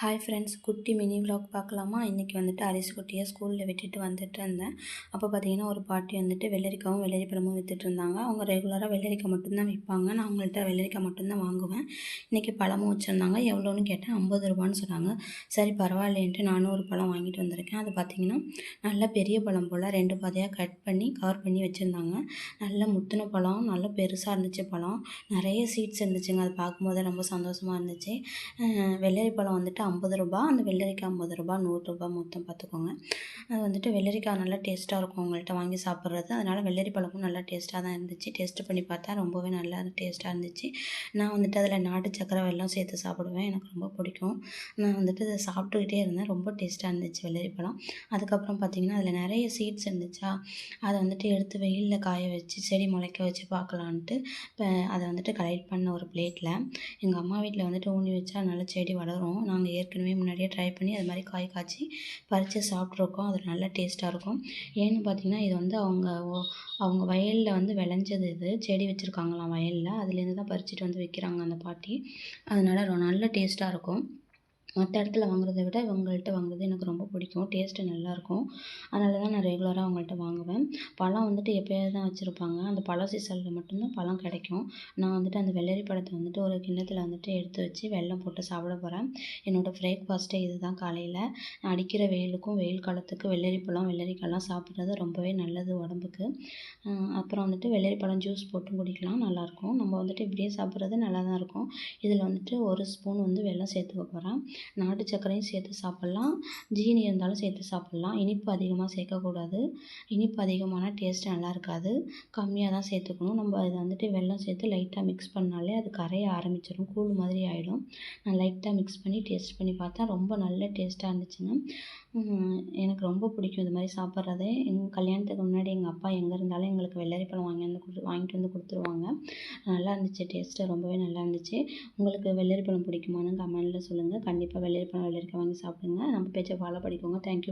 Hi friends குட்டி mini vlog பார்க்கலாமா? இன்றைக்கி வந்துட்டு அரிசி குட்டியை ஸ்கூலில் விட்டுட்டு வந்துட்டு இருந்தேன். அப்போ பார்த்தீங்கன்னா ஒரு பாட்டி வந்துட்டு வெள்ளரிக்காவும் வெள்ளரி பழமும் விற்றுட்டு இருந்தாங்க. அவங்க ரெகுலராக வெள்ளரிக்காய் மட்டும்தான் விற்பாங்க. நான் அவங்கள்ட்ட வெள்ளரிக்காய் மட்டும்தான் வாங்குவேன். இன்றைக்கி பழமும் வச்சுருந்தாங்க. எவ்வளோன்னு கேட்டேன் ஐம்பது ரூபான்னு சொன்னாங்க. சரி பரவாயில்லேன்ட்டு நானும் ஒரு பழம் வாங்கிட்டு வந்திருக்கேன். அது பார்த்திங்கன்னா நல்ல பெரிய பழம் போல் ரெண்டு பாதையாக கட் பண்ணி கவர் பண்ணி வச்சுருந்தாங்க. நல்ல முத்தின பழம் நல்ல பெருசாக இருந்துச்சு பழம். நிறைய சீட்ஸ் இருந்துச்சுங்க. அது பார்க்கும்போது ரொம்ப சந்தோஷமாக இருந்துச்சு. வெள்ளரி பழம் வந்துட்டு ஐம்பது ரூபா அந்த வெள்ளரிக்காய் ஐம்பது ரூபா நூறுரூபா மொத்தம் பார்த்துக்கோங்க. அது வந்துட்டு வெள்ளரிக்காய் நல்லா டேஸ்ட்டாக இருக்கும் உங்கள்கிட்ட வாங்கி சாப்பிட்றது. அதனால் வெள்ளரி பழமும் நல்லா டேஸ்ட்டாக தான் இருந்துச்சு. டேஸ்ட் பண்ணி பார்த்தா ரொம்பவே நல்லா டேஸ்ட்டாக இருந்துச்சு. நான் வந்துட்டு அதில் நாட்டு சக்கரை வெள்ளம் சேர்த்து சாப்பிடுவேன். எனக்கு ரொம்ப பிடிக்கும். நான் வந்துட்டு அதை சாப்பிட்டுக்கிட்டே இருந்தேன். ரொம்ப டேஸ்ட்டாக இருந்துச்சு வெள்ளரி பழம். அதுக்கப்புறம் பார்த்திங்கன்னா அதில் நிறைய சீட்ஸ் இருந்துச்சா அதை வந்துட்டு எடுத்து வெயிலில் காய வச்சு செடி முளைக்க வச்சு பார்க்கலான்ட்டு இப்போ அதை வந்துட்டு கலெக்ட் பண்ண ஒரு பிளேட்டில் எங்கள் அம்மா வீட்டில் வந்துட்டு ஊனி வச்சா நல்லா செடி வளரும். நாங்கள் ஏற்கனவே முன்னாடியே ட்ரை பண்ணி அது மாதிரி காய் காய்ச்சி பறித்து சாப்பிட்ருக்கோம். அது நல்லா டேஸ்ட்டாக இருக்கும். ஏன்னு பார்த்தீங்கன்னா இது வந்து அவங்க அவங்க வயலில் வந்து விளைஞ்சது இது. செடி வச்சுருக்காங்களாம் வயலில். அதுலேருந்து தான் பறிச்சுட்டு வந்து வைக்கிறாங்க அந்த பாட்டி. அதனால் நல்ல டேஸ்ட்டாக இருக்கும். மற்ற இடத்துல வாங்குறத விட இவங்கள்ட்ட வாங்குறது எனக்கு ரொம்ப பிடிக்கும். டேஸ்ட்டு நல்லாயிருக்கும். அதனால தான் நான் ரெகுலராக அவங்கள்ட்ட வாங்குவேன். பழம் வந்துட்டு எப்போயாவது தான் வச்சுருப்பாங்க. அந்த பழ சீசனில் மட்டும்தான் பழம் கிடைக்கும். நான் வந்துட்டு அந்த வெள்ளரி பழத்தை வந்துட்டு ஒரு கிண்ணத்தில் வந்துட்டு எடுத்து வச்சு வெள்ளம் போட்டு சாப்பிட போகிறேன் என்னோடய பிரேக்ஃபாஸ்ட்டே இது தான் காலையில். அடிக்கிற வெயிலுக்கும் வெயில் காலத்துக்கு வெள்ளரி பழம் வெள்ளரிக்காயெல்லாம் சாப்பிட்றது ரொம்பவே நல்லது உடம்புக்கு. அப்புறம் வந்துட்டு வெள்ளரி பழம் ஜூஸ் போட்டும் குடிக்கலாம். நல்லாயிருக்கும். நம்ம வந்துட்டு இப்படியே சாப்பிட்றது நல்லா தான் இருக்கும். இதில் வந்துட்டு ஒரு ஸ்பூன் வந்து வெல்லம் சேர்த்துக்க போகிறேன் நாட்டு சர்க்கரையும் சேர்த்து சாப்பிட்லாம். ஜீனி இருந்தாலும் சேர்த்து சாப்பிட்லாம். இனிப்பு அதிகமாக சேர்க்கக்கூடாது. இனிப்பு அதிகமான டேஸ்ட் நல்லா இருக்காது. கம்மியாக தான் சேர்த்துக்கணும். நம்ம அதை வந்துட்டு வெல்லம் சேர்த்து லைட்டாக மிக்ஸ் பண்ணாலே அது கரைய ஆரம்பிச்சிடும் கூழ் மாதிரி ஆகிடும் நான் லைட்டாக மிக்ஸ் பண்ணி டேஸ்ட் பண்ணி பார்த்தா ரொம்ப நல்ல டேஸ்ட்டாக இருந்துச்சுங்க. எனக்கு ரொம்ப பிடிக்கும் இது மாதிரி சாப்பிட்றதே. எங்கள் கல்யாணத்துக்கு முன்னாடி எங்கள் அப்பா எங்கே இருந்தாலும் எங்களுக்கு வெள்ளரி பழம் வாங்கி வந்து கொடு வாங்கிட்டு வந்து கொடுத்துருவாங்க. நல்லா இருந்துச்சு. டேஸ்ட்டு ரொம்பவே நல்லா இருந்துச்சு. உங்களுக்கு வெள்ளரி பழம் பிடிக்குமான்னு கமெண்டில் சொல்லுங்கள் கண்டிப்பாக கண்டிப்பாக வெளியில் போனால் வெளியில் இருக்க வாங்கி சாப்பிடுங்க. நம்ம பேச்சை ஃபாலோ பண்ணிக்கோங்க. தேங்க்யூ